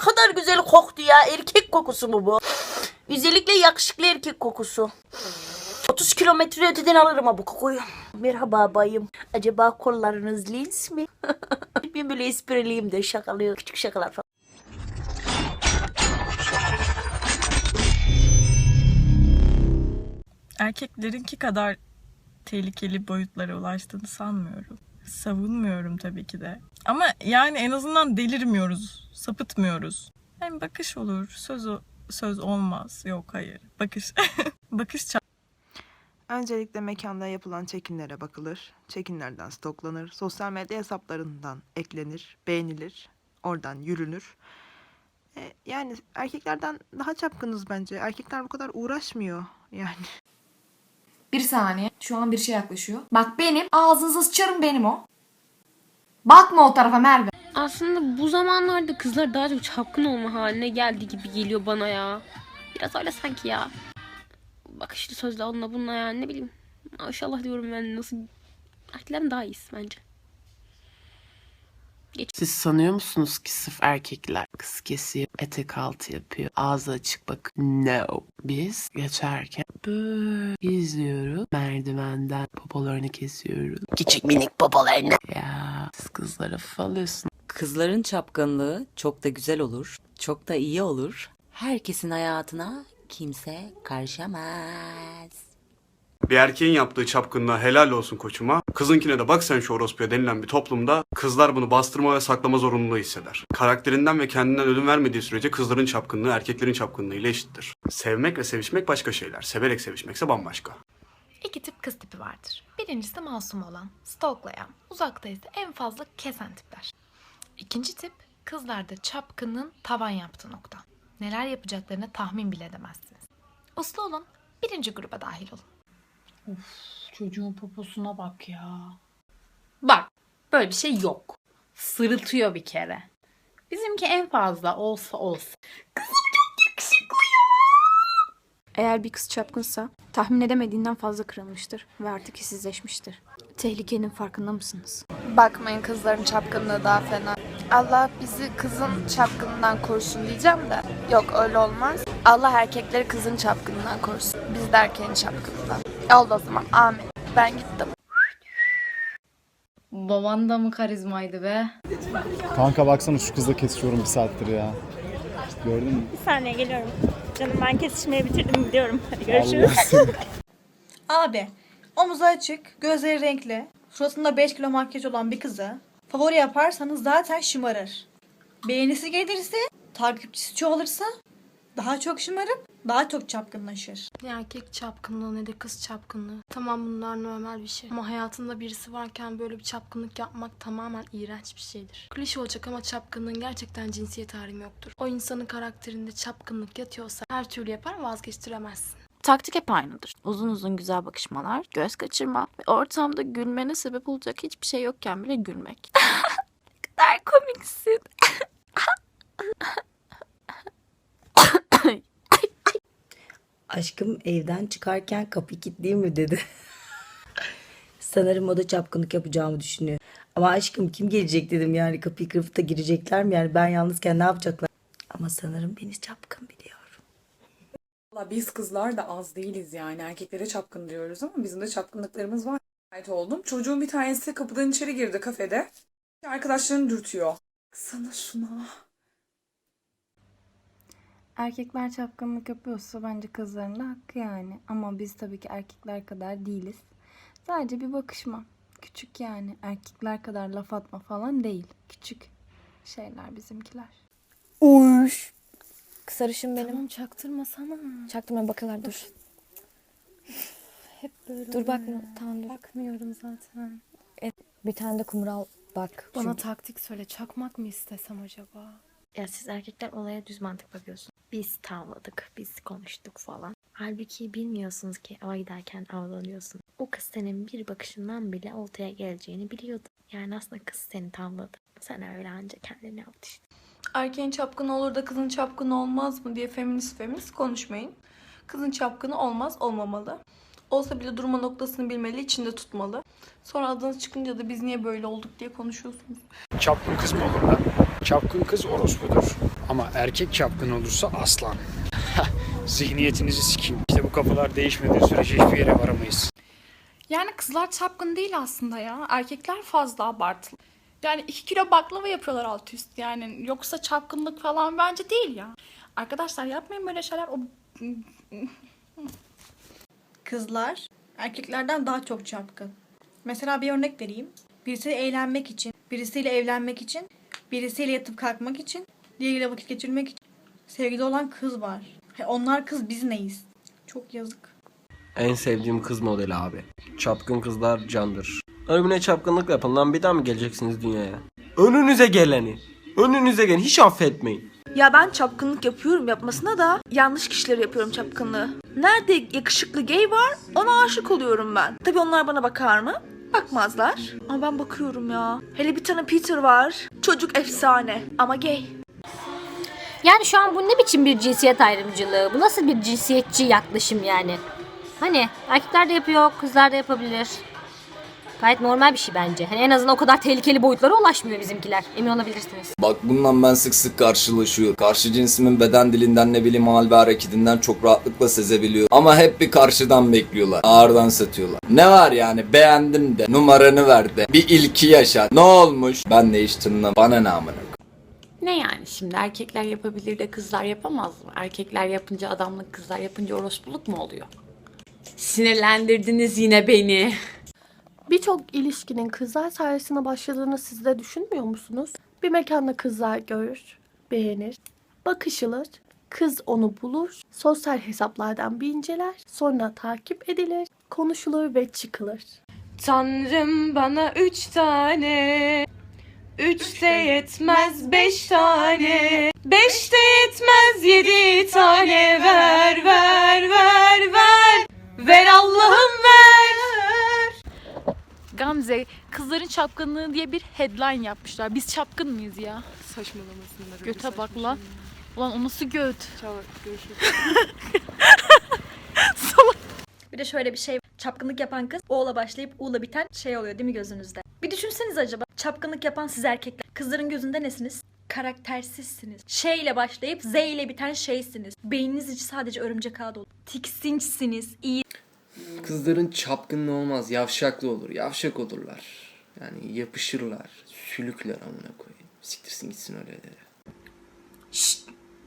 kadar güzel koktu ya. Erkek kokusu mu bu? Özellikle yakışıklı erkek kokusu. 30 kilometre öteden alırım ha bu kokuyu. Merhaba bayım. Acaba kollarınız lins mi? ben böyle espriliyim de şakalıyor. Küçük şakalar falan. erkeklerinki kadar tehlikeli boyutlara ulaştığını sanmıyorum. Savunmuyorum tabii ki de. Ama yani en azından delirmiyoruz, sapıtmıyoruz. Yani bakış olur, söz o- söz olmaz. Yok hayır. Bakış. bakış Öncelikle mekanda yapılan çekimlere bakılır. Çekimlerden stoklanır. Sosyal medya hesaplarından eklenir, beğenilir. Oradan yürünür. E, yani erkeklerden daha çapkınız bence. Erkekler bu kadar uğraşmıyor yani. Bir saniye. Şu an bir şey yaklaşıyor. Bak benim. Ağzınıza sıçarım benim o. Bakma o tarafa Merve. Aslında bu zamanlarda kızlar daha çok çapkın olma haline geldi gibi geliyor bana ya. Biraz öyle sanki ya. Bakışlı sözle onunla bununla yani ne bileyim. Maşallah diyorum ben nasıl... Erkeklerin daha iyisi bence. Siz sanıyor musunuz ki sırf erkekler kız kesiyor, etek altı yapıyor, ağzı açık bak. No. Biz geçerken böyle izliyoruz. Merdivenden popolarını kesiyoruz. Küçük minik popolarını. Ya siz kızlara falıyorsunuz. Kızların çapkınlığı çok da güzel olur, çok da iyi olur. Herkesin hayatına kimse karışamaz. Bir erkeğin yaptığı çapkınlığa helal olsun koçuma. Kızınkine de bak sen şu orospuya denilen bir toplumda kızlar bunu bastırma ve saklama zorunluluğu hisseder. Karakterinden ve kendinden ödün vermediği sürece kızların çapkınlığı erkeklerin çapkınlığı ile eşittir. Sevmek ve sevişmek başka şeyler. Severek sevişmekse bambaşka. İki tip kız tipi vardır. Birincisi masum olan, stalklayan, uzakta ise en fazla kesen tipler. İkinci tip, kızlarda çapkının tavan yaptığı nokta. Neler yapacaklarını tahmin bile edemezsiniz. Uslu olun, birinci gruba dahil olun. Çocuğun poposuna bak ya. Bak böyle bir şey yok. Sırıtıyor bir kere. Bizimki en fazla olsa olsa. Eğer bir kız çapkınsa tahmin edemediğinden fazla kırılmıştır ve artık hissizleşmiştir. Tehlikenin farkında mısınız? Bakmayın kızların çapkınlığı daha fena. Allah bizi kızın çapkınından korusun diyeceğim de. Yok öyle olmaz. Allah erkekleri kızın çapkınından korusun. Biz de erkeğin çapkınından. Oldu o zaman amin. Ben gittim. Baban da mı karizmaydı be? Kanka baksana şu kızla kesişiyorum bir saattir ya. Gördün mü? Bir saniye geliyorum. Canım ben kesişmeyi bitirdim gidiyorum. Hadi görüşürüz. Abi, omuzu açık, gözleri renkli, suratında 5 kilo makyaj olan bir kızı favori yaparsanız zaten şımarır. Beğenisi gelirse, takipçisi çoğalırsa daha çok şımarıp daha çok çapkınlaşır. Ne erkek çapkınlığı ne de kız çapkınlığı. Tamam bunlar normal bir şey. Ama hayatında birisi varken böyle bir çapkınlık yapmak tamamen iğrenç bir şeydir. Klişe olacak ama çapkınlığın gerçekten cinsiyet ayrımı yoktur. O insanın karakterinde çapkınlık yatıyorsa her türlü yapar vazgeçtiremezsin. Taktik hep aynıdır. Uzun uzun güzel bakışmalar, göz kaçırma ve ortamda gülmene sebep olacak hiçbir şey yokken bile gülmek. ne kadar komiksin. Aşkım evden çıkarken kapıyı kilitleyeyim mi dedi. Sanırım o da çapkınlık yapacağımı düşünüyor. Ama aşkım kim gelecek dedim yani kapıyı kırıp da girecekler mi yani ben yalnızken ne yapacaklar? Ama sanırım beni çapkın biliyor. Valla biz kızlar da az değiliz yani. Erkeklere çapkın diyoruz ama bizim de çapkınlıklarımız var. Ait oldum. Çocuğun bir tanesi kapıdan içeri girdi kafede. Arkadaşlarını dürtüyor. Sana şuna. Erkekler çapkınlık yapıyorsa bence kızların da hakkı yani. Ama biz tabii ki erkekler kadar değiliz. Sadece bir bakışma. Küçük yani. Erkekler kadar laf atma falan değil. Küçük şeyler bizimkiler. Uş. Sarışın benim. Tamam çaktırmasana. Çaktırma bakıyorlar dur. Hep böyle Dur bakma. Tamam dur. Bakmıyorum zaten. Bir tane de kumral bak. Bana taktik söyle. Çakmak mı istesem acaba? Ya siz erkekler olaya düz mantık bakıyorsunuz. Biz tavladık, biz konuştuk falan. Halbuki bilmiyorsunuz ki ava giderken avlanıyorsun. O kız senin bir bakışından bile oltaya geleceğini biliyordu. Yani aslında kız seni tavladı. Sen öyle anca kendini yaptın işte. Erkeğin çapkını olur da kızın çapkını olmaz mı diye feminist feminist konuşmayın. Kızın çapkını olmaz olmamalı. Olsa bile durma noktasını bilmeli, içinde tutmalı. Sonra adınız çıkınca da biz niye böyle olduk diye konuşuyorsunuz. Çapkın kız mı olur lan? Çapkın kız orospudur. Ama erkek çapkın olursa aslan. Zihniyetinizi sikeyim. İşte bu kapılar değişmediği sürece hiçbir yere varamayız. Yani kızlar çapkın değil aslında ya. Erkekler fazla abartılı. Yani 2 kilo baklava yapıyorlar alt üst. Yani yoksa çapkınlık falan bence değil ya. Arkadaşlar yapmayın böyle şeyler. O... Kızlar erkeklerden daha çok çapkın. Mesela bir örnek vereyim. Birisiyle eğlenmek için, birisiyle evlenmek için, birisiyle yatıp kalkmak için, diğeriyle vakit geçirmek için sevgili olan kız var. He, onlar kız biz neyiz? Çok yazık. En sevdiğim kız modeli abi. Çapkın kızlar candır. Ölümüne çapkınlık yapın lan bir daha mı geleceksiniz dünyaya? Önünüze geleni. Önünüze geleni hiç affetmeyin. Ya ben çapkınlık yapıyorum yapmasına da yanlış kişilere yapıyorum çapkınlığı. Nerede yakışıklı gay var ona aşık oluyorum ben. Tabii onlar bana bakar mı? Bakmazlar. Ama ben bakıyorum ya. Hele bir tane Peter var. Çocuk efsane ama gay. Yani şu an bu ne biçim bir cinsiyet ayrımcılığı? Bu nasıl bir cinsiyetçi yaklaşım yani? Hani erkekler de yapıyor, kızlar da yapabilir. Gayet normal bir şey bence. Hani en azından o kadar tehlikeli boyutlara ulaşmıyor bizimkiler. Emin olabilirsiniz. Bak bundan ben sık sık karşılaşıyorum. Karşı cinsimin beden dilinden ne bileyim hal ve hareketinden çok rahatlıkla sezebiliyor. Ama hep bir karşıdan bekliyorlar. Ağırdan satıyorlar. Ne var yani beğendim de numaranı ver de bir ilki yaşa. Ne olmuş? Ben değiştim lan. Bana ne amına Ne yani şimdi erkekler yapabilir de kızlar yapamaz mı? Erkekler yapınca adamlık, kızlar yapınca orospuluk mu oluyor? Sinirlendirdiniz yine beni. Birçok ilişkinin kızlar sayesinde başladığını siz de düşünmüyor musunuz? Bir mekanda kızlar görür, beğenir, bakışılır, kız onu bulur, sosyal hesaplardan bir inceler, sonra takip edilir, konuşulur ve çıkılır. Tanrım bana üç tane Üç de yetmez beş tane. Beş de yetmez yedi tane. Ver ver ver ver. Ver Gamze, kızların çapkınlığı diye bir headline yapmışlar. Biz çapkın mıyız ya? Saçmalamasınlar. Göte bak lan. Ulan o nasıl göt? Bir de şöyle bir şey çapkınlık yapan kız O'la başlayıp U'la biten şey oluyor değil mi gözünüzde? Bir düşünseniz acaba çapkınlık yapan siz erkekler. Kızların gözünde nesiniz? Karaktersizsiniz. Şey ile başlayıp Z ile biten şeysiniz. Beyniniz içi sadece örümcek ağı dolu. Tiksinçsiniz. iyi Kızların çapkınlığı olmaz, yavşaklı olur. Yavşak olurlar. Yani yapışırlar, sülükler amına koyayım. Siktirsin gitsin öyle de.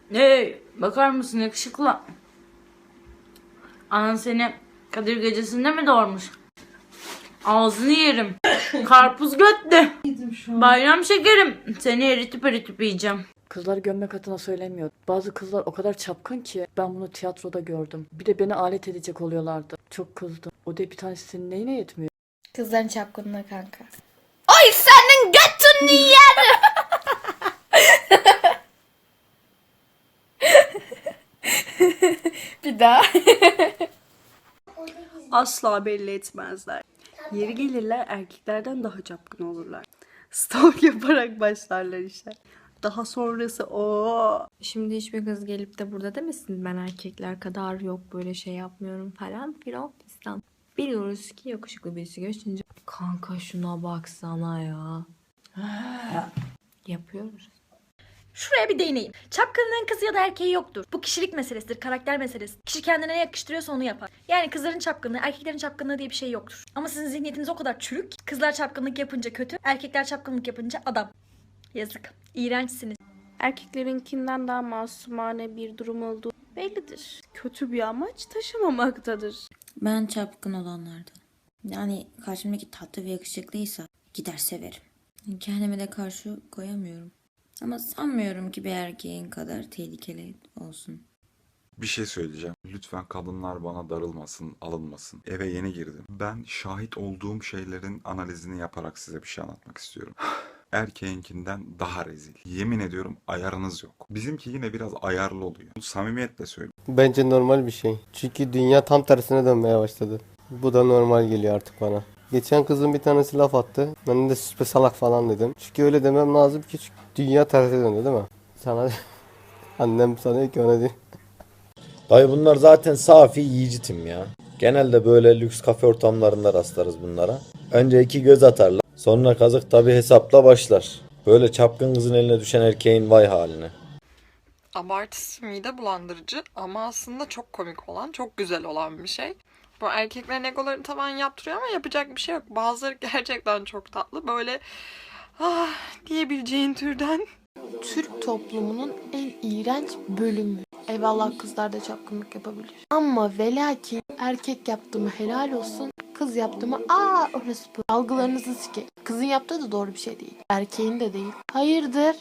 Hey bakar mısın yakışıklı? Anan seni Kadir gecesinde mi doğurmuş? Ağzını yerim. Karpuz götte. Bayram şekerim. Seni eritip eritip yiyeceğim. Kızlar gömmek adına söylemiyor. Bazı kızlar o kadar çapkın ki ben bunu tiyatroda gördüm. Bir de beni alet edecek oluyorlardı. Çok kızdım. O da bir tanesi senin neyine yetmiyor? Kızların çapkınlığı kanka. Ay senin götün yer. Bir daha. Asla belli etmezler. Yeri gelirler erkeklerden daha çapkın olurlar. Stalk yaparak başlarlar işe. Daha sonrası o. Şimdi hiçbir kız gelip de burada demesin ben erkekler kadar yok böyle şey yapmıyorum falan filan fistan. Biliyoruz ki yakışıklı birisi geçince kanka şuna baksana ya. Yapıyoruz. Şuraya bir değineyim. Çapkınlığın kızı ya da erkeği yoktur. Bu kişilik meselesidir, karakter meselesi. Kişi kendine ne yakıştırıyorsa onu yapar. Yani kızların çapkınlığı, erkeklerin çapkınlığı diye bir şey yoktur. Ama sizin zihniyetiniz o kadar çürük. Kızlar çapkınlık yapınca kötü, erkekler çapkınlık yapınca adam. Yazık. İğrençsiniz. Erkeklerinkinden daha masumane bir durum olduğu bellidir. Kötü bir amaç taşımamaktadır. Ben çapkın olanlardan. Yani karşımdaki tatlı ve yakışıklıysa gider severim. Kendime de karşı koyamıyorum. Ama sanmıyorum ki bir erkeğin kadar tehlikeli olsun. Bir şey söyleyeceğim. Lütfen kadınlar bana darılmasın, alınmasın. Eve yeni girdim. Ben şahit olduğum şeylerin analizini yaparak size bir şey anlatmak istiyorum. Erkeğinkinden daha rezil. Yemin ediyorum ayarınız yok. Bizimki yine biraz ayarlı oluyor. Bu samimiyetle söylüyorum. Bence normal bir şey. Çünkü dünya tam tersine dönmeye başladı. Bu da normal geliyor artık bana. Geçen kızın bir tanesi laf attı. Ben de süspe salak falan dedim. Çünkü öyle demem lazım ki çünkü dünya tersine döndü değil mi? Sana annem sanıyor ki ona değil. Dayı bunlar zaten safi yiyici tim ya. Genelde böyle lüks kafe ortamlarında rastlarız bunlara. Önce iki göz atarlar. Sonra kazık tabi hesapla başlar. Böyle çapkın kızın eline düşen erkeğin vay haline. Abartısı mide bulandırıcı ama aslında çok komik olan, çok güzel olan bir şey. Bu erkeklerin egolarını tavan yaptırıyor ama yapacak bir şey yok. Bazıları gerçekten çok tatlı. Böyle ah diyebileceğin türden. Türk toplumunun en iğrenç bölümü. Eyvallah kızlar da çapkınlık yapabilir. Ama ve lakin erkek yaptı mı helal olsun. Kız yaptı mı aa orası bu. Algılarınızı sikeyim. Kızın yaptığı da doğru bir şey değil. Erkeğin de değil. Hayırdır?